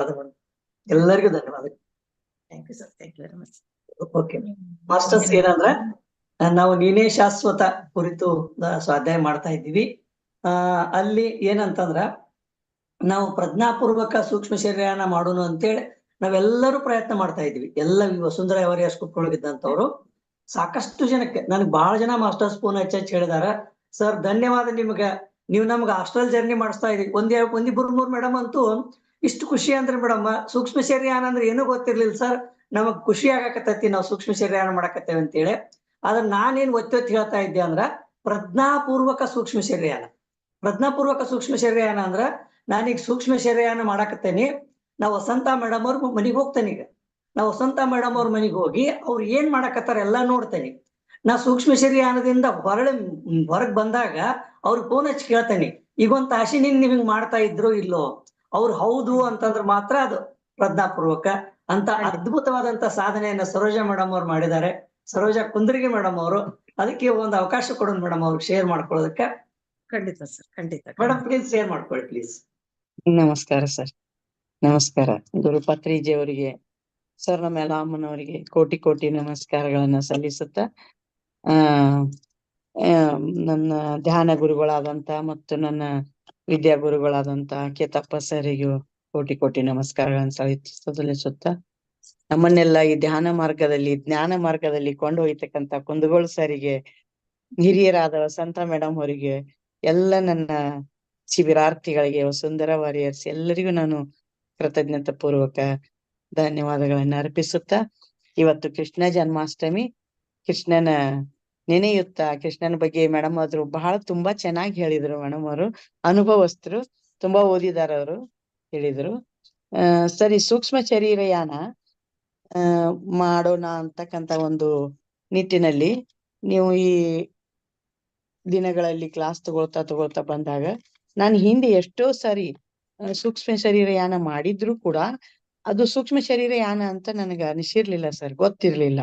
ಧನ್ಯವಾದಗಳು ಎಲ್ಲರಿಗೂ ಧನ್ಯವಾದ. Thank you sir thank you very much okay masters ಏನಂದ್ರ ನಾವು ನೀನೇ ಶಾಶ್ವತ ಕುರಿತು ಸ್ವಾಧ್ಯಾಯ ಮಾಡ್ತಾ ಇದ್ದೀವಿ. ಆ ಅಲ್ಲಿ ಏನಂತಂದ್ರ ನಾವು ಪ್ರಜ್ಞಾಪೂರ್ವಕ ಸೂಕ್ಷ್ಮ ಶರೀರನ ಮಾಡೋಣ ಅಂತೇಳಿ ನಾವೆಲ್ಲರೂ ಪ್ರಯತ್ನ ಮಾಡ್ತಾ ಇದ್ವಿ ಎಲ್ಲ ವಸುಂಧರಾ ಅವರಿಯ ಸ್ಕೂಪ್ ಸಾಕಷ್ಟು ಜನಕ್ಕೆ ನನಗೆ ಬಹಳ ಜನ ಮಾಸ್ಟರ್ಸ್ ಫೋನ್ ಹಚ್ಚಿ ಹಚ್ಚಿ ಹೇಳಿದಾರ ಸರ್ ಧನ್ಯವಾದ ನಿಮ್ಗೆ. ನೀವು ನಮ್ಗೆ ಹಾಸ್ಟೆಲ್ ಜರ್ನಿ ಮಾಡಿಸ್ತಾ ಇದೀವಿ ಒಂದ್ ಒಂದಿಬ್ಬರು ಮೂರ್ ಮೇಡಮ್ ಅಂತೂ ಇಷ್ಟು ಖುಷಿ ಅಂದ್ರೆ ಮೇಡಮ್ಮ ಸೂಕ್ಷ್ಮ ಶರೀರಾನ ಅಂದ್ರೆ ಏನೂ ಗೊತ್ತಿರ್ಲಿಲ್ಲ ಸರ್ ನಮಗ್ ಖುಷಿ ಆಗಾಕತ್ತೈತಿ, ನಾವು ಸೂಕ್ಷ್ಮ ಶರೀರಾನ ಮಾಡಕತ್ತೇವೆ ಅಂತೇಳಿ. ಆದ್ರೆ ನಾನೇನ್ ಒತ್ತಿ ಒತ್ತಿ ಹೇಳ್ತಾ ಇದ್ದೆ ಅಂದ್ರ, ಪ್ರಜ್ಞಾಪೂರ್ವಕ ಸೂಕ್ಷ್ಮ ಶರೀರಯಾನ ಪ್ರಜ್ಞಾಪೂರ್ವಕ ಸೂಕ್ಷ್ಮ ಶರೀರಯಾನ ಅಂದ್ರ, ನಾನೀಗ ಸೂಕ್ಷ್ಮ ಶರೀರಯಾನ ಮಾಡಾಕತ್ತೇನಿ. ನಾ ವಸಂತ ಮೇಡಮ್ ಅವ್ರ ಮನಿಗ್ ಹೋಗ್ತೇನೆ ಈಗ. ನಾ ವಸಂತ ಮೇಡಮ್ ಅವ್ರ ಮನಿಗ್ ಹೋಗಿ ಅವ್ರು ಏನ್ ಮಾಡಾಕತ್ತಾರ ಎಲ್ಲಾ ನೋಡ್ತೇನೆ. ನಾ ಸೂಕ್ಷ್ಮ ಶರೀರಯಾನದಿಂದ ಹೊರಳಿ, ಹೊರಗ್ ಬಂದಾಗ ಅವ್ರಿಗೆ ಫೋನ್ ಹಚ್ಚಿ ಕೇಳ್ತೇನೆ ಈಗ ಒಂದ್ ತಾಸಿ ನಿನ್ ಮಾಡ್ತಾ ಇದ್ರು ಇಲ್ಲೋ? ಅವ್ರು ಹೌದು ಅಂತಂದ್ರೆ ಮಾತ್ರ ಅದು ಪ್ರಜ್ಞಾಪೂರ್ವಕ ಅಂತ ಅದ್ಭುತವಾದಂತ ಸಾಧನೆಯನ್ನ ಸರೋಜಾ ಮೇಡಮ್ ಅವ್ರು ಮಾಡಿದ್ದಾರೆ. ಸರೋಜಾ ಕುಂದ್ರಿಗೆ ಮೇಡಮ್ ಅವರು. ಅದಕ್ಕೆ ಒಂದು ಅವಕಾಶ ಕೊಡೋದು ಮೇಡಮ್ ಅವ್ರಿಗೆ ಶೇರ್ ಮಾಡ್ಕೊಳ್ಳೋದಕ್ಕೆ. ಖಂಡಿತ ಸರ್ ಖಂಡಿತ ಮೇಡಮ್ ಪ್ಲೀಸ್ ಶೇರ್ ಮಾಡ್ಕೊಳ್ಳಿ ಪ್ಲೀಸ್ ನಮಸ್ಕಾರ ಸರ್ ನಮಸ್ಕಾರ. ಗುರುಪತ್ರಿಜಿ ಅವರಿಗೆ ಸರ್ ನಮ್ಮ ಅಮ್ಮನವರಿಗೆ ಕೋಟಿ ಕೋಟಿ ನಮಸ್ಕಾರಗಳನ್ನ ಸಲ್ಲಿಸುತ್ತ ಆ, ನನ್ನ ಧ್ಯಾನ ಗುರುಗಳಾದಂತ ಮತ್ತು ನನ್ನ ವಿದ್ಯಾ ಗುರುಗಳಾದಂತಹ ಕೇತಪ್ಪ ಸರಿಗೂ ಕೋಟಿ ಕೋಟಿ ನಮಸ್ಕಾರಗಳನ್ನು ಸಲ್ಲಿಸ ಸಲ್ಲಿಸುತ್ತಾ ನಮ್ಮನ್ನೆಲ್ಲ ಈ ಧ್ಯಾನ ಮಾರ್ಗದಲ್ಲಿ, ಜ್ಞಾನ ಮಾರ್ಗದಲ್ಲಿ ಕೊಂಡೊಯ್ತಕ್ಕಂತ ಕುಂದಗೋಳ್ ಸರಿಗೆ, ಹಿರಿಯರಾದ ವಸಂತ ಮೇಡಮ್ ಅವರಿಗೆ, ಎಲ್ಲ ನನ್ನ ಶಿಬಿರಾರ್ಥಿಗಳಿಗೆ, ಸುಂದರ ವಾರಿಯರ್ಸ್ ಎಲ್ಲರಿಗೂ ನಾನು ಕೃತಜ್ಞತೆ ಪೂರ್ವಕ ಧನ್ಯವಾದಗಳನ್ನ ಅರ್ಪಿಸುತ್ತಾ, ಇವತ್ತು ಕೃಷ್ಣ ಜನ್ಮಾಷ್ಟಮಿ, ಕೃಷ್ಣನ ನೆನೆಯುತ್ತಾ ಕೃಷ್ಣನ ಬಗ್ಗೆ ಮೇಡಮ್ ಅವರು ಬಹಳ ತುಂಬಾ ಚೆನ್ನಾಗಿ ಹೇಳಿದ್ರು ಮೇಡಮ್ ಅವರು. ಅನುಭವಸ್ಥರು, ತುಂಬಾ ಓದಿದಾರ ಅವರು ಹೇಳಿದ್ರು. ಆ, ಸರಿ ಸೂಕ್ಷ್ಮ ಶರೀರಯಾನ ಮಾಡೋಣ ಅಂತಕ್ಕಂತ ಒಂದು ನಿಟ್ಟಿನಲ್ಲಿ ನೀವು ಈ ದಿನಗಳಲ್ಲಿ ಕ್ಲಾಸ್ ತಗೊಳ್ತಾ ತಗೊಳ್ತಾ ಬಂದಾಗ ನಾನು ಹಿಂದೆ ಎಷ್ಟೋ ಸಾರಿ ಸೂಕ್ಷ್ಮ ಶರೀರ ಯಾನ ಮಾಡಿದ್ರು ಕೂಡ ಅದು ಸೂಕ್ಷ್ಮ ಶರೀರ ಯಾನ ಅಂತ ನನಗೆ ಅನಿಸಿರ್ಲಿಲ್ಲ ಸರ್, ಗೊತ್ತಿರ್ಲಿಲ್ಲ.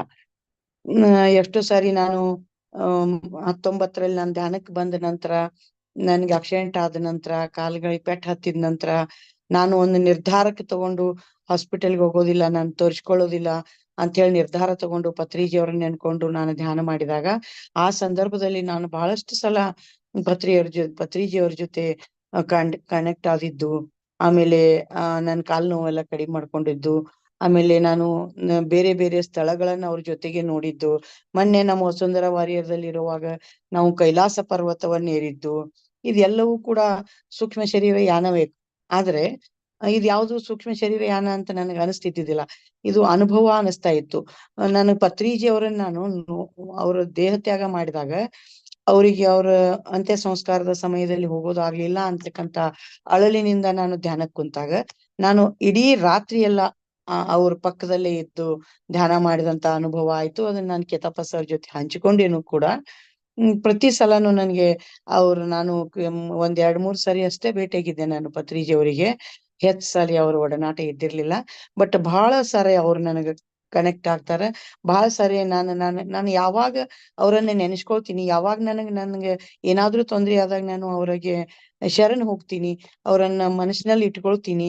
ಎಷ್ಟೋ ಸಾರಿ ನಾನು ಆಮ್, ಹತ್ತೊಂಬತ್ತರಲ್ಲಿ ನಾನು ಧ್ಯಾನಕ್ಕೆ ಬಂದ ನಂತರ ನನ್ಗೆ ಆಕ್ಸಿಡೆಂಟ್ ಆದ ನಂತರ ಕಾಲ್ಗಳಿಗೆ ಪೆಟ್ಟು ಹತ್ತಿದ ನಂತರ ನಾನು ಒಂದು ನಿರ್ಧಾರಕ್ಕೆ ತಗೊಂಡು ಹಾಸ್ಪಿಟಲ್ಗೆ ಹೋಗೋದಿಲ್ಲ ನಾನು ತೋರಿಸ್ಕೊಳ್ಳೋದಿಲ್ಲ ಅಂತ ಹೇಳಿ ನಿರ್ಧಾರ ತಗೊಂಡು ಪತ್ರಿಜಿ ಅವ್ರನ್ನ ನೆನ್ಕೊಂಡು ನಾನು ಧ್ಯಾನ ಮಾಡಿದಾಗ ಆ ಸಂದರ್ಭದಲ್ಲಿ ನಾನು ಬಹಳಷ್ಟು ಸಲ ಪತ್ರಿಯವ್ರ ಜೊ ಪತ್ರಿಜಿಯವ್ರ ಜೊತೆ ಕನೆಕ್ಟ್ ಆದಿದ್ದು ಆಮೇಲೆ ಆ ನನ್ ಕಾಲ್ ನೋವೆಲ್ಲ ಕಡಿಮೆ ಮಾಡ್ಕೊಂಡಿದ್ದು ಆಮೇಲೆ ನಾನು ಬೇರೆ ಬೇರೆ ಸ್ಥಳಗಳನ್ನ ಅವ್ರ ಜೊತೆಗೆ ನೋಡಿದ್ದು. ಮೊನ್ನೆ ನಮ್ಮ ವಸುಂಧರಾ ವಾರಿಯರ್ದಲ್ಲಿ ಇರುವಾಗ ನಾವು ಕೈಲಾಸ ಪರ್ವತವನ್ನ ಏರಿದ್ದು. ಇದೆಲ್ಲವೂ ಕೂಡ ಸೂಕ್ಷ್ಮ ಶರೀರ ಯಾನವೇ ಆದ್ರೆ ಇದು ಯಾವುದು ಸೂಕ್ಷ್ಮ ಶರೀರ ಯಾನ ಅಂತ ನನಗೆ ಅನಿಸ್ತಿದ್ದಿಲ್ಲ ಇದು ಅನುಭವ ಅನಿಸ್ತಾ ಇತ್ತು. ನಾನು ಪತ್ರಿಜಿ ಅವರನ್ನ ನಾನು ಅವರ ಅವ್ರ ದೇಹ ತ್ಯಾಗ ಮಾಡಿದಾಗ ಅವರಿಗೆ ಅವರ ಅಂತ್ಯ ಸಂಸ್ಕಾರದ ಸಮಯದಲ್ಲಿ ಹೋಗೋದಾಗ್ಲಿಲ್ಲ ಅಂತಕ್ಕಂತ ಅಳಲಿನಿಂದ ನಾನು ಧ್ಯಾನಕ್ಕೆ ಕುಂತಾಗ ನಾನು ಇಡೀ ರಾತ್ರಿ ಎಲ್ಲ ಅವ್ರ ಪಕ್ಕದಲ್ಲೇ ಇದ್ದು ಧ್ಯಾನ ಮಾಡಿದಂತ ಅನುಭವ ಆಯ್ತು. ಅದನ್ನ ನಾನು ಕೇತಪ್ಪ ಸರ್ ಜೊತೆ ಹಂಚಿಕೊಂಡೇನು ಕೂಡ ಪ್ರತಿ ಸಲನು ನನ್ಗೆ ಅವ್ರು ನಾನು ಒಂದ್ ಎರಡ್ ಮೂರ್ ಸರಿ ಅಷ್ಟೇ ಭೇಟಿಯಾಗಿದ್ದೆ ನಾನು ಪತ್ರಿಜಿ ಅವರಿಗೆ. ಹೆಚ್ಚ್ ಸರಿ ಅವ್ರ ಒಡನಾಟ ಇದ್ದಿರ್ಲಿಲ್ಲ ಬಟ್ ಬಹಳ ಸಾರಿ ಅವ್ರು ನನಗ ಕನೆಕ್ಟ್ ಆಗ್ತಾರೆ. ಬಹಳ ಸರಿ ನಾನು ನಾನು ನಾನು ಯಾವಾಗ ಅವರನ್ನ ನೆನೆಸ್ಕೊಳ್ತೀನಿ, ಯಾವಾಗ ನನಗೆ ನನಗೆ ಏನಾದ್ರೂ ತೊಂದರೆ ಆದಾಗ ನಾನು ಅವ್ರಿಗೆ ಶರಣ್ ಹೋಗ್ತೀನಿ, ಅವರನ್ನ ಮನಸ್ಸಿನಲ್ಲಿ ಇಟ್ಕೊಳ್ತೀನಿ.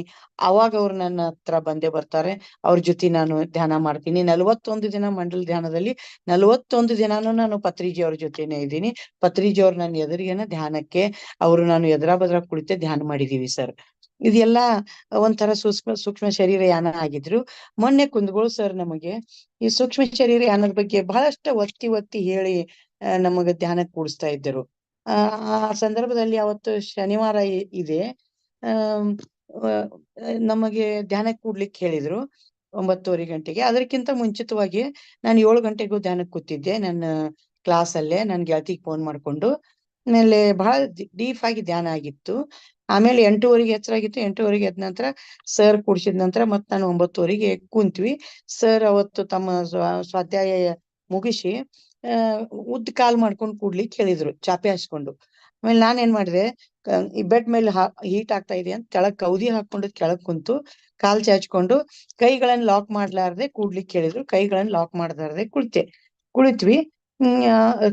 ಅವಾಗ ಅವ್ರು ನನ್ನ ಹತ್ರ ಬಂದೇ ಬರ್ತಾರೆ. ಅವ್ರ ಜೊತೆ ನಾನು ಧ್ಯಾನ ಮಾಡ್ತೀನಿ. ನಲವತ್ತೊಂದು ದಿನ ಮಂಡಲ ಧ್ಯಾನದಲ್ಲಿ ನಲವತ್ತೊಂದು ದಿನಾನು ನಾನು ಪತ್ರಿಜಿ ಅವ್ರ ಜೊತೆನೆ ಇದ್ದೀನಿ. ಪತ್ರಿಜಿ ಅವ್ರು ನನ್ನ ಎದುರಿಗೆನ ಧ್ಯಾನಕ್ಕೆ, ಅವರು ನಾನು ಎದುರ ಬದ್ರ ಕುಳಿತೆ ಧ್ಯಾನ ಮಾಡಿದೀವಿ ಸರ್. ಇದೆಲ್ಲ ಒಂಥರ ಸೂಕ್ಷ್ಮ ಸೂಕ್ಷ್ಮ ಶರೀರ ಯಾನ ಆಗಿದ್ರು. ಮೊನ್ನೆ ಕುಂದಗೋಳ್ ಸರ್ ನಮಗೆ ಈ ಸೂಕ್ಷ್ಮ ಶರೀರ ಯಾನದ ಬಗ್ಗೆ ಬಹಳಷ್ಟು ಒತ್ತಿ ಒತ್ತಿ ಹೇಳಿ ನಮಗ ಧ್ಯಾನ ಕೂಡಿಸ್ತಾ ಇದ್ದರು. ಆ ಸಂದರ್ಭದಲ್ಲಿ ಅವತ್ತು ಶನಿವಾರ ಇದೆ. ನಮಗೆ ಧ್ಯಾನ ಕೂಡ್ಲಿಕ್ಕೆ ಹೇಳಿದ್ರು ಒಂಬತ್ತುವರೆ ಗಂಟೆಗೆ. ಅದಕ್ಕಿಂತ ಮುಂಚಿತವಾಗಿ ನಾನು ಏಳು ಗಂಟೆಗೂ ಧ್ಯಾನಕ್ಕೆ ಕೂತಿದ್ದೆ. ನನ್ನ ಕ್ಲಾಸ್ ಅಲ್ಲೇ. ನನ್ ಗೆಳತಿಗೆ ಫೋನ್ ಮಾಡ್ಕೊಂಡು. ಆಮೇಲೆ ಬಹಳ ಡೀಪ್ ಆಗಿ ಧ್ಯಾನ ಆಗಿತ್ತು. ಆಮೇಲೆ ಎಂಟೂವರೆಗೆ ಎಚ್ಚರ ಆಗಿತ್ತು, ಎಂಟೂವರೆಗೆ ಎದ್ದ ನಂತರ ಸರ್ ಕೂಡ್ಸಿದ ನಂತರ ಮತ್ ನಾನು ಒಂಬತ್ತುವರೆಗೆ ಕುಂತ್ವಿ. ಸರ್ ಅವತ್ತು ತಮ್ಮ ಸ್ವಾಧ್ಯಾಯ ಮುಗಿಸಿ, ಆ, ಉದ್ದ ಕಾಲ್ ಮಾಡ್ಕೊಂಡು ಕೂಡ್ಲಿಕ್ಕೆ ಹೇಳಿದ್ರು ಚಾಪೆ ಹಾಸ್ಕೊಂಡು. ಆಮೇಲೆ ನಾನ್ ಏನ್ ಮಾಡಿದೆ ಈ ಬೆಡ್ ಮೇಲೆ ಹೀಟ್ ಆಗ್ತಾ ಇದೆ ಅಂತ ಕೆಳಗ್ ಕೌದಿ ಹಾಕೊಂಡು ಕೆಳಗ್ ಕುಂತು ಕಾಲ್ ಚಾಚ್ಕೊಂಡು ಕೈಗಳನ್ನ ಲಾಕ್ ಮಾಡ್ಲಾರ್ದೆ ಕೂಡ್ಲಿಕ್ಕೆ ಕೇಳಿದ್ರು ಕೈಗಳನ್ನ ಲಾಕ್ ಮಾಡ್ಲಾರ್ದೆ ಕುಳಿತೆ, ಕುಳಿತ್ವಿ.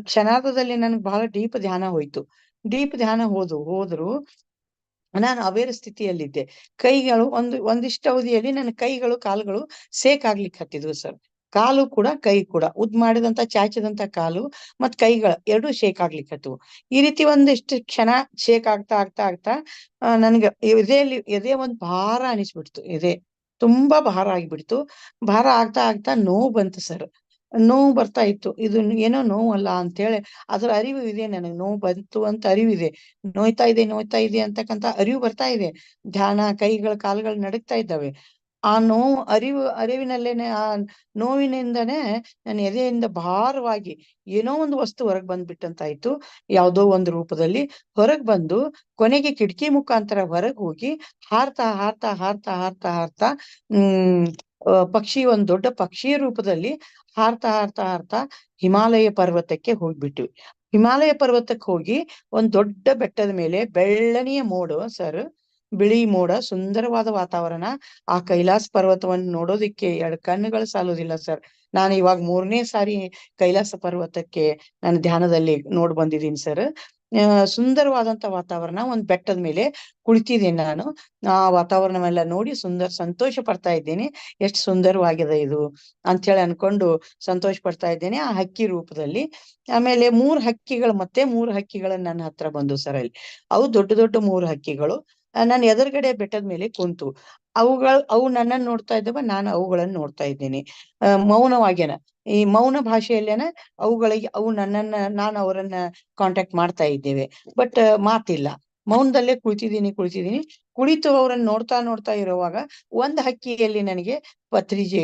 ಕ್ಷಣಾರ್ಧದಲ್ಲಿ ನನ್ಗೆ ಬಹಳ ಡೀಪ್ ಧ್ಯಾನ ಹೋಯ್ತು. ಡೀಪ್ ಧ್ಯಾನ ಹೋದು, ಹೋದ್ರು ನಾನು ಅವೇರ ಸ್ಥಿತಿಯಲ್ಲಿದ್ದೆ. ಕೈಗಳು ಒಂದು, ಒಂದಿಷ್ಟು ಅವಧಿಯಲ್ಲಿ ನನ್ನ ಕೈಗಳು, ಕಾಲುಗಳು ಸೇಕ್ ಆಗ್ಲಿಕ್ಕೆ ಹತ್ತಿದ್ವು ಸರ್. ಕಾಲು ಕೂಡ, ಕೈ ಕೂಡ. ಉದ್ ಮಾಡಿದಂತ ಚಾಚಿದಂತ ಕಾಲು ಮತ್ ಕೈಗಳ ಎರಡು ಶೇಕ್ ಆಗ್ಲಿಕ್ಕೆ ಹತ್ತವು. ಈ ರೀತಿ ಒಂದಿಷ್ಟು ಕ್ಷಣ ಶೇಕ್ ಆಗ್ತಾ ಆಗ್ತಾ ಆಗ್ತಾ ನನ್ಗೆ ಎದೆಯಲ್ಲಿ, ಎದೆ ಒಂದ್ ಭಾರ ಅನಿಸ್ಬಿಡ್ತು. ಎದೆ ತುಂಬಾ ಭಾರ ಆಗಿಬಿಡ್ತು. ಭಾರ ಆಗ್ತಾ ಆಗ್ತಾ ನೋವು ಬಂತು ಸರ್. ನೋವು ಬರ್ತಾ ಇತ್ತು. ಇದು ಏನೋ ನೋವಲ್ಲ ಅಂತೇಳಿ. ಅದರ ಅರಿವು ಇದೆ ನನಗೆ. ನೋವು ಬಂತು ಅಂತ ಅರಿವಿದೆ. ನೋಯ್ತಾ ಇದೆ ನೋಯ್ತಾ ಇದೆ ಅಂತಕ್ಕಂತ ಅರಿವು ಬರ್ತಾ ಇದೆ. ಧ್ಯಾನ, ಕೈಗಳ, ಕಾಲುಗಳು ನಡಕ್ತಾ ಇದ್ದಾವೆ. ಆ ನೋವು ಅರಿವು, ಅರಿವಿನಲ್ಲೇನೆ, ಆ ನೋವಿನಿಂದನೇ ನನ್ನ ಎದೆಯಿಂದ ಭಾರವಾಗಿ ಏನೋ ಒಂದು ವಸ್ತು ಹೊರಗ್ ಬಂದ್ಬಿಟ್ಟಂತಾಯ್ತು. ಯಾವುದೋ ಒಂದು ರೂಪದಲ್ಲಿ ಹೊರಗ್ ಬಂದು ಕೊನೆಗೆ ಕಿಟಕಿ ಮುಖಾಂತರ ಹೊರಗ್ ಹೋಗಿ ಹಾರ್ತಾ ಹಾರ್ತಾ ಹಾರ್ತಾ ಹಾರ್ತಾ ಹಾರ್ತಾ, ಹ್ಮ್ ಪಕ್ಷಿ, ಒಂದ್ ದೊಡ್ಡ ಪಕ್ಷಿಯ ರೂಪದಲ್ಲಿ ಹಾರ್ತಾ ಹಾರ್ತಾ ಹಾರ್ತಾ ಹಿಮಾಲಯ ಪರ್ವತಕ್ಕೆ ಹೋಗ್ಬಿಟ್ವಿ. ಹಿಮಾಲಯ ಪರ್ವತಕ್ಕೆ ಹೋಗಿ ಒಂದ್ ದೊಡ್ಡ ಬೆಟ್ಟದ ಮೇಲೆ ಬೆಳ್ಳನೆಯ ಮೋಡ, ಸರ್, ಬಿಳಿ ಮೋಡ, ಸುಂದರವಾದ ವಾತಾವರಣ, ಆ ಕೈಲಾಸ ಪರ್ವತವನ್ನು ನೋಡೋದಿಕ್ಕೆ ಎರಡು ಕಣ್ಣುಗಳು ಸಾಲೋದಿಲ್ಲ, ಸರ್. ನಾನು ಇವಾಗ ಮೂರನೇ ಸಾರಿ ಕೈಲಾಸ ಪರ್ವತಕ್ಕೆ ನಾನು ಧ್ಯಾನದಲ್ಲಿ ನೋಡ್ ಬಂದಿದ್ದೀನಿ, ಸರ್. ಸುಂದರವಾದಂತ ವಾತಾವರಣ ಒಂದ್ ಬೆಟ್ಟದ ಮೇಲೆ ಕುಳಿತಿದ್ದೀನಿ ನಾನು. ಆ ವಾತಾವರಣವೆಲ್ಲ ನೋಡಿ ಸುಂದರ, ಸಂತೋಷ ಪಡ್ತಾ ಇದ್ದೇನೆ. ಎಷ್ಟು ಸುಂದರವಾಗಿದೆ ಇದು ಅಂತ ಹೇಳಿ ಅನ್ಕೊಂಡು ಸಂತೋಷ ಪಡ್ತಾ ಇದ್ದೇನೆ ಆ ಹಕ್ಕಿ ರೂಪದಲ್ಲಿ. ಆಮೇಲೆ ಮೂರ್ ಹಕ್ಕಿಗಳು ಮತ್ತೆ ಮೂರ್ ಹಕ್ಕಿಗಳು ನನ್ನ ಹತ್ರ ಬಂದು ಸರ್ ಅಲ್ಲಿ. ಅವು ದೊಡ್ಡ ದೊಡ್ಡ ಮೂರು ಹಕ್ಕಿಗಳು. ನಾನು ಎದುರುಗಡೆ ಬೆಟ್ಟದ ಮೇಲೆ ಕುಂತು ಅವುಗಳು, ಅವು ನನ್ನನ್ನು ನೋಡ್ತಾ ಇದ್ದವ, ನಾನು ಅವುಗಳನ್ನ ನೋಡ್ತಾ ಇದ್ದೀನಿ. ಮೌನವಾಗ್ಯನ. ಈ ಮೌನ ಭಾಷೆಯಲ್ಲೇನ ಅವುಗಳಿಗೆ, ಅವು ನನ್ನನ್ನ, ನಾನು ಅವರನ್ನ ಕಾಂಟ್ಯಾಕ್ಟ್ ಮಾಡ್ತಾ ಇದ್ದೇವೆ. ಬಟ್ ಮಾತಿಲ್ಲ. ಮೌನದಲ್ಲೇ ಕುಳಿತಿದ್ದೀನಿ ಕುಳಿತಿದ್ದೀನಿ. ಕುಳಿತು ಅವರನ್ನ ನೋಡ್ತಾ ನೋಡ್ತಾ ಇರುವಾಗ ಒಂದ್ ಹಕ್ಕಿಯಲ್ಲಿ ನನಗೆ ಪತ್ರಿಜೆ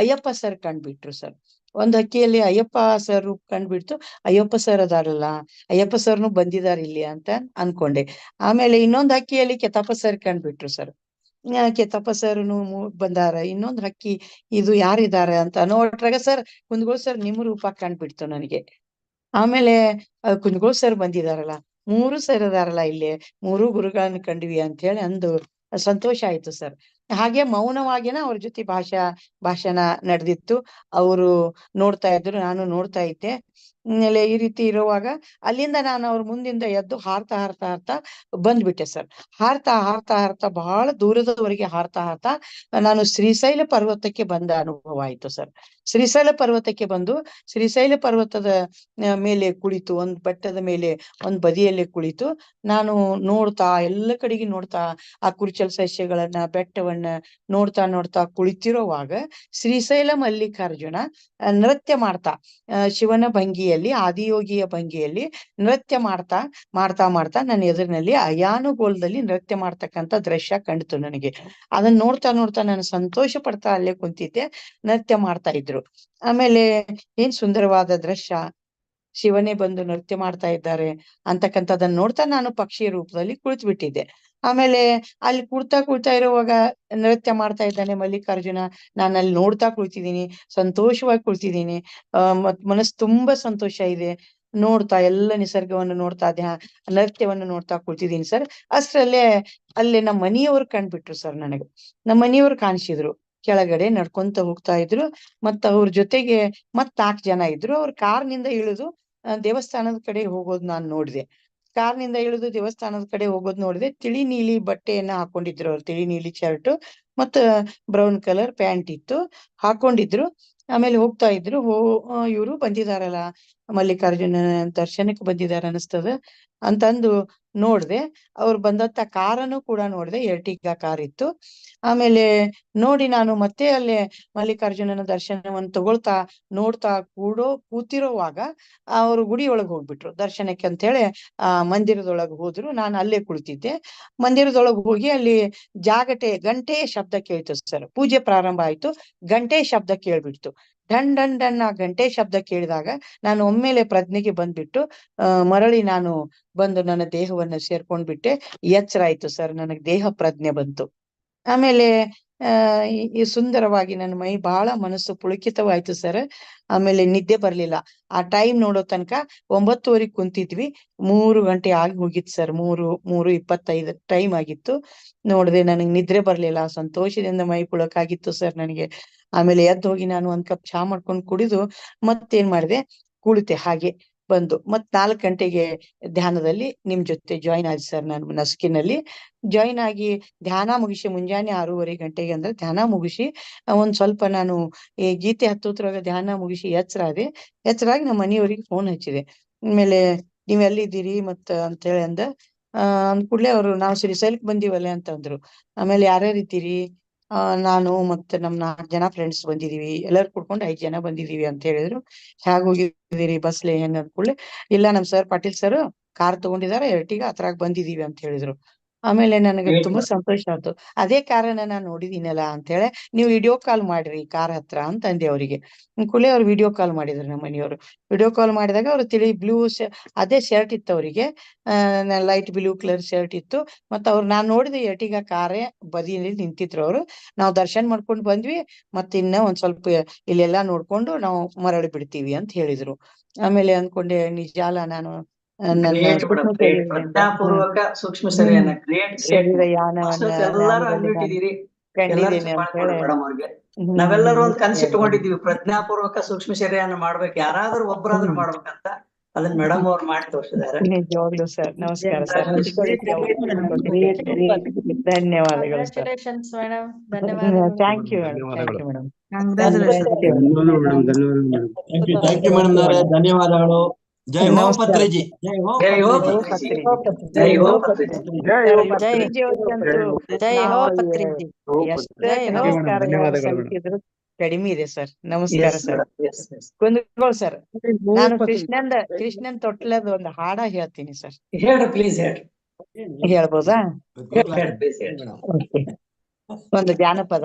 ಅಯ್ಯಪ್ಪ ಸರ್ ಕಂಡ್ಬಿಟ್ರು ಸರ್. ಒಂದ್ ಹಕ್ಕಿಯಲ್ಲಿ ಅಯ್ಯಪ್ಪ ಸರ್ ಕಂಡ್ಬಿಡ್ತು. ಅಯ್ಯಪ್ಪ ಸರ್ ಅದಾರಲ್ಲ, ಅಯ್ಯಪ್ಪ ಸರ್ನು ಬಂದಿದಾರ ಇಲ್ಲಿ ಅಂತ ಅನ್ಕೊಂಡೆ. ಆಮೇಲೆ ಇನ್ನೊಂದ್ ಹಕ್ಕಿಯಲ್ಲಿ ಕೆತಪ್ಪ ಸರ್ ಕಂಡ್ಬಿಟ್ರು ಸರ್. ಕೆತಪ್ಪ ಸರ್ನು ಬಂದಾರ? ಇನ್ನೊಂದ್ ಹಕ್ಕಿ ಇದು ಯಾರಿದಾರ ಅಂತ. ನೋಡ್ರಾಗ ಸರ್ ಕುಂದಗೋಳ್ ಸರ್ ನಿಮ್ ರೂಪ ಕಂಡ್ಬಿಡ್ತು ನನಗೆ. ಆಮೇಲೆ ಕುಂದಗೋಳ ಸರ್ ಬಂದಿದಾರಲ್ಲ, ಮೂರು ಸರ್ ಅದಾರಲ್ಲ ಇಲ್ಲಿ, ಮೂರು ಗುರುಗಳನ್ನ ಕಂಡ್ವಿ ಅಂತ ಹೇಳಿ ಅಂದು ಸಂತೋಷ ಆಯ್ತು ಸರ್. ಹಾಗೆ ಮೌನವಾಗಿನ ಅವ್ರ ಜೊತೆ ಭಾಷಾ ಭಾಷಣ ನಡೆದಿತ್ತು. ಅವರು ನೋಡ್ತಾ ಇದ್ರು, ನಾನು ನೋಡ್ತಾ ಇದ್ದೆ. ಈ ರೀತಿ ಇರುವಾಗ ಅಲ್ಲಿಂದ ನಾನು ಅವ್ರ ಮುಂದಿಂದ ಎದ್ದು ಹಾರ್ತಾ ಹಾರ್ತಾ ಹಾರ್ತಾ ಬಂದ್ಬಿಟ್ಟೆ ಸರ್. ಹಾರ್ತಾ ಹಾರ್ತಾ ಹಾರ್ತಾ ಬಹಳ ದೂರದವರೆಗೆ ಹಾರ್ತಾ ಹಾರ್ತಾ ನಾನು ಶ್ರೀಶೈಲ ಪರ್ವತಕ್ಕೆ ಬಂದ ಅನುಭವ ಆಯ್ತು ಸರ್. ಶ್ರೀಶೈಲ ಪರ್ವತಕ್ಕೆ ಬಂದು ಶ್ರೀಶೈಲ ಪರ್ವತದ ಮೇಲೆ ಕುಳಿತು, ಒಂದ್ ಬೆಟ್ಟದ ಮೇಲೆ, ಒಂದ್ ಬದಿಯಲ್ಲಿ ಕುಳಿತು ನಾನು ನೋಡ್ತಾ, ಎಲ್ಲ ಕಡೆಗೆ ನೋಡ್ತಾ, ಆ ಕುರ್ಚಲ್ ಸಸ್ಯಗಳನ್ನ, ಬೆಟ್ಟವನ್ನ ನೋಡ್ತಾ ನೋಡ್ತಾ ಕುಳಿತಿರೋವಾಗ ಶ್ರೀಶೈಲ ಮಲ್ಲಿಕಾರ್ಜುನ ನೃತ್ಯ ಮಾಡ್ತಾ ಶಿವನ ಶಿವನ ಭಂಗಿಯಲ್ಲಿ, ಆದಿಯೋಗಿಯ ಭಂಗಿಯಲ್ಲಿ ನೃತ್ಯ ಮಾಡ್ತಾ ಮಾಡ್ತಾ ಮಾಡ್ತಾ ನನ್ನ ಎದುರಿನಲ್ಲಿ ಅಯಾನುಗೋಲದಲ್ಲಿ ನೃತ್ಯ ಮಾಡ್ತಕ್ಕಂತ ದೃಶ್ಯ ಕಂಡಿತು ನನಗೆ. ಅದನ್ನ ನೋಡ್ತಾ ನೋಡ್ತಾ ನಾನು ಸಂತೋಷ ಪಡ್ತಾ ಅಲ್ಲೇ ಕುಂತಿದ್ದೆ, ನೃತ್ಯ ಮಾಡ್ತಾ ಇದ್ರು. ಆಮೇಲೆ ಏನ್ ಸುಂದರವಾದ ದೃಶ್ಯ? ಶಿವನೇ ಬಂದು ನೃತ್ಯ ಮಾಡ್ತಾ ಇದ್ದಾರೆ ಅಂತಕ್ಕಂಥದನ್ನ ನೋಡ್ತಾ ನಾನು ಪಕ್ಷಿ ರೂಪದಲ್ಲಿ ಕುಳಿತು ಬಿಟ್ಟಿದ್ದೆ ಆಮೇಲೆ ಅಲ್ಲಿ ಕುಡ್ತಾ ಕುಳ್ತಾ ಇರುವಾಗ ನೃತ್ಯ ಮಾಡ್ತಾ ಇದ್ದಾನೆ ಮಲ್ಲಿಕಾರ್ಜುನ. ನಾನು ಅಲ್ಲಿ ನೋಡ್ತಾ ಕುಳಿತಿದ್ದೀನಿ, ಸಂತೋಷವಾಗಿ ಕುಳಿತಿದ್ದೀನಿ. ಆ, ಮತ್ ಮನಸ್ಸು ತುಂಬಾ ಸಂತೋಷ ಇದೆ. ನೋಡ್ತಾ ಎಲ್ಲ ನಿಸರ್ಗವನ್ನು ನೋಡ್ತಾ ಧ್ಯ ನೃತ್ಯವನ್ನು ನೋಡ್ತಾ ಕುಳಿತಿದ್ದೀನಿ ಸರ್. ಅಷ್ಟ್ರಲ್ಲೇ ಅಲ್ಲೇ ನಮ್ಮ ಮನೆಯವ್ರು ಕಂಡ್ಬಿಟ್ರು ಸರ್ ನನಗೆ. ನಮ್ಮ ಮನೆಯವ್ರು ಕಾಣಿಸಿದ್ರು. ಕೆಳಗಡೆ ನಡ್ಕೊಂತ ಹೋಗ್ತಾ ಇದ್ರು. ಮತ್ತ ಅವ್ರ ಜೊತೆಗೆ ಮತ್ ನಾಲ್ಕು ಜನ ಇದ್ರು. ಅವ್ರ ಕಾರ್ನಿಂದ ಇಳಿದು ದೇವಸ್ಥಾನದ ಕಡೆ ಹೋಗೋದ್ ನಾನ್ ನೋಡಿದೆ. ಕಾರ್ನಿಂದ ಇಳಿದು ದೇವಸ್ಥಾನದ ಕಡೆ ಹೋಗೋದ್ ನೋಡಿದೆ. ತಿಳಿ ನೀಲಿ ಬಟ್ಟೆಯನ್ನ ಹಾಕೊಂಡಿದ್ರು ಅವ್ರು. ತಿಳಿ ನೀಲಿ ಶರ್ಟ್ ಮತ್ತ ಬ್ರೌನ್ ಕಲರ್ ಪ್ಯಾಂಟ್ ಇತ್ತು. ಹಾಕೊಂಡಿದ್ರು. ಆಮೇಲೆ ಹೋಗ್ತಾ ಇದ್ರು. ಹೋ ಇವರು ಬಂದಿದಾರಲ್ಲ, ಮಲ್ಲಿಕಾರ್ಜುನ ದರ್ಶನಕ್ಕೆ ಬಂದಿದಾರ ಅನಿಸ್ತದ. ಅಂತಂದು ನೋಡ್ದೆ. ಅವ್ರು ಬಂದಂತ ಕಾರನ್ನು ಕೂಡ ನೋಡ್ದೆ. ಎರ್ಟಿಗ ಕಾರ್ ಇತ್ತು. ಆಮೇಲೆ ನೋಡಿ ನಾನು ಮತ್ತೆ ಅಲ್ಲೇ ಮಲ್ಲಿಕಾರ್ಜುನನ ದರ್ಶನವನ್ನು ತಗೊಳ್ತಾ, ನೋಡ್ತಾ ಕೂಡೋ, ಕೂತಿರೋವಾಗ ಅವ್ರು ಗುಡಿ ಒಳಗ್ ಹೋಗ್ಬಿಟ್ರು. ದರ್ಶನಕ್ಕೆ ಅಂತ ಹೇಳಿ ಆ, ಮಂದಿರದೊಳಗೆ ಹೋದ್ರು. ನಾನು ಅಲ್ಲೇ ಕುಳಿತಿದ್ದೆ. ಮಂದಿರದೊಳಗೆ ಹೋಗಿ ಅಲ್ಲಿ ಜಾಗಟೆ, ಗಂಟೆ ಶಬ್ದ ಕೇಳ್ತು ಸರ್. ಪೂಜೆ ಪ್ರಾರಂಭ ಆಯ್ತು. ಗಂಟೆ ಶಬ್ದ ಕೇಳ್ಬಿಡ್ತು. ಡನ್ ಡನ್ ಡನ್ ಆ ಗಂಟೆ ಶಬ್ದ ಕೇಳಿದಾಗ ನಾನು ಒಮ್ಮೆಲೆ ಪ್ರಜ್ಞೆಗೆ ಬಂದ್ಬಿಟ್ಟು ಮರಳಿ ನಾನು ಬಂದು ನನ್ನ ದೇಹವನ್ನ ಸೇರ್ಕೊಂಡ್ಬಿಟ್ಟೆ. ಎಚ್ಚರ ಆಯ್ತು ಸರ್, ನನಗೆ ದೇಹ ಪ್ರಜ್ಞೆ ಬಂತು. ಆಮೇಲೆ ಈ ಸುಂದರವಾಗಿ ನನ್ನ ಮೈ ಬಹಳ ಮನಸ್ಸು ಪುಳುಕಿತವಾಯ್ತು ಸರ್. ಆಮೇಲೆ ನಿದ್ದೆ ಬರ್ಲಿಲ್ಲ. ಆ ಟೈಮ್ ನೋಡೋ ತನಕ ಒಂಬತ್ತುವರೆಗೆ ಕುಂತಿದ್ವಿ. ಮೂರು ಗಂಟೆ ಆಗಿ ಹೋಗಿತ್ತು ಸರ್. ಮೂರು ಮೂರು ಇಪ್ಪತ್ತೈದು ಟೈಮ್ ಆಗಿತ್ತು. ನೋಡಿದೆ ನನಗೆ ನಿದ್ರೆ ಬರ್ಲಿಲ್ಲ. ಸಂತೋಷದಿಂದ ಮೈ ಪುಳಕಾಗಿತ್ತು ಸರ್ ನನಗೆ. ಆಮೇಲೆ ಎದ್ದು ಹೋಗಿ ನಾನು ಒಂದ್ ಕಪ್ ಚಾ ಮಾಡ್ಕೊಂಡು ಕುಡಿದು ಮತ್ತೇನ್ ಮಾಡಿದೆ? ಕುಳಿತೆ, ಹಾಗೆ ಬಂದು. ಮತ್ ನಾಲ್ಕು ಗಂಟೆಗೆ ಧ್ಯಾನದಲ್ಲಿ ನಿಮ್ ಜೊತೆ ಜಾಯಿನ್ ಆಗಿ ಸರ್ ನಾನು ನಸುಕಿನಲ್ಲಿ. ಜಾಯಿನ್ ಆಗಿ ಧ್ಯಾನ ಮುಗಿಸಿ ಮುಂಜಾನೆ ಆರೂವರೆ ಗಂಟೆಗೆ ಅಂದ್ರೆ ಧ್ಯಾನ ಮುಗಿಸಿ, ಒಂದ್ ಸ್ವಲ್ಪ ನಾನು ಈ ಗೀತೆ ಹತ್ತೋದ್ರೊಳಗ ಧ್ಯಾನ ಮುಗಿಸಿ ಎಚ್ಚರಾದೆ ಎಚ್ಚರಾಗಿ ನಮ್ಮ ಮನೆಯವರಿಗೆ ಫೋನ್ ಹಚ್ಚಿದೆ. ಆಮೇಲೆ ನೀವ್ ಎಲ್ಲಿದ್ದೀರಿ ಮತ್ತ ಅಂತ ಹೇಳಿ ಅಂದ. ಅಂದ್ ಕೂಡ್ಲೆ ಅವ್ರು, ನಾವು ಶ್ರೀಶೈಲಕ್ ಬಂದಿವಲ್ಲೇ ಅಂತಂದ್ರು ಆಮೇಲೆ ಯಾರ್ಯಾರು ಇದ್ದೀರಿ? ಆ, ನಾನು ಮತ್ತೆ ನಮ್ ನಾಲ್ಕು ಜನ ಫ್ರೆಂಡ್ಸ್ ಬಂದಿದೀವಿ. ಎಲ್ಲಾರು ಕೂಡ್ಕೊಂಡು ಐದ್ ಜನ ಬಂದಿದೀವಿ ಅಂತ ಹೇಳಿದ್ರು. ಹ್ಯಾಗ್ ಹೋಗಿದ್ದೀರಿ ಬಸ್ಲೆ ಹೆಂಗ್ ಅಂದ್ ಕೂಡ್ಲೆ? ಇಲ್ಲ, ನಮ್ ಸರ್ ಪಾಟೀಲ್ ಸರ್ ಕಾರ್ ತಗೊಂಡಿದಾರೆ ಎರಟಿಗ ಅದ್ರಾಗ ಬಂದಿದೀವಿ ಅಂತ ಹೇಳಿದ್ರು. ಆಮೇಲೆ ನನಗೆ ತುಂಬಾ ಸಂತೋಷ ಆಯ್ತು. ಅದೇ ಕಾರನ್ನ ನಾನು ನೋಡಿದೀನಲ್ಲ ಅಂತ ಹೇಳಿ ನೀವು ವಿಡಿಯೋ ಕಾಲ್ ಮಾಡ್ರಿ ಕಾರ್ ಹತ್ರ ಅಂತ ಅಂದೆ ಅವರಿಗೆ. ಕುಲೇ ಅವ್ರು ವಿಡಿಯೋ ಕಾಲ್ ಮಾಡಿದ್ರು ನಮ್ಮ ಮನೆಯವರು. ವಿಡಿಯೋ ಕಾಲ್ ಮಾಡಿದಾಗ ಅವ್ರು ತಿಳಿ ಬ್ಲೂ ಅದೇ ಶರ್ಟ್ ಇತ್ತು ಅವರಿಗೆ. ಲೈಟ್ ಬ್ಲೂ ಕಲರ್ ಶರ್ಟ್ ಇತ್ತು. ಮತ್ತ ಅವ್ರು ನಾನ್ ನೋಡಿದ ಎಟಿಗ ಕಾರೇ ಬದಿಯಲ್ಲಿ ನಿಂತಿದ್ರು ಅವರು. ನಾವು ದರ್ಶನ್ ಮಾಡ್ಕೊಂಡು ಬಂದ್ವಿ. ಮತ್ತ ಇನ್ನ ಒಂದ್ ಸ್ವಲ್ಪ ಇಲ್ಲೆಲ್ಲಾ ನೋಡ್ಕೊಂಡು ನಾವು ಮರಳಿ ಬಿಡ್ತೀವಿ ಅಂತ ಹೇಳಿದ್ರು. ಆಮೇಲೆ ಅನ್ಕೊಂಡೆ ನಿಜ ಅಲ್ಲ ನಾನು ಪ್ರಜ್ಞಾಪೂರ್ವಕ ಸೂಕ್ಷ್ಮ ಶರೀರನ ಗ್ರೇಟ್ ಶರೀರ ಗ್ರೇಟ್ ಎಲ್ಲಾರು ಅವ್ರಿಗೆ ನಾವೆಲ್ಲರೂ ಒಂದ್ ಕನ್ಸು ಪ್ರಜ್ಞಾ ಪ್ರಜ್ಞಾಪೂರ್ವಕ ಸೂಕ್ಷ್ಮ ಶರೀರನ ಮಾಡ್ಬೇಕು ಯಾರಾದ್ರೂ ಒಬ್ಬರಾದ್ರೂ. ಮಾಡ್ಬೇಕಂತ ಅದನ್ನ ಮೇಡಮ್ ಅವ್ರು ಮಾಡಿ ತೋರಿಸಿದ್ದಾರೆ ನಿಜವಾಗ್ಲೂ ಸರ್ ನಮಸ್ಕಾರ ಸರ್ ಧನ್ಯವಾದಗಳು ಥ್ಯಾಂಕ್ ಯು ಮೇಡಮ್ ಧನ್ಯವಾದಗಳು ಜೈ ಜೈ ಹೋ ಜೈ ಹೋ ಪತ್ರಿಜಿ. ಪತ್ರಿಜಿ. ಜೈ ಹೋ ಪತ್ರಿಜಿ. ಪತ್ರಿಜಿ ಜೈ ಹೋ ಪತ್ರಿಜಿ ಎಷ್ಟೇ ನಮಸ್ಕಾರ ಕಡಿಮೆ ಇದೆ ಸರ್ ನಮಸ್ಕಾರ ಸರ್. ಕುಂದ್ಕೊಳ್ಳಿ ಸರ್ ನಾನು ಕೃಷ್ಣಂದ ಕೃಷ್ಣನ್ ತೊಟ್ಲದ ಒಂದು ಹಾಡ ಹೇಳ್ತೀನಿ ಸರ್ ಹೇಳ್ರಿ ಪ್ಲೀಸ್ ಹೇಳ್ರಿ ಹೇಳ್ಬೋದಾ. ಒಂದು ಜಾನಪದ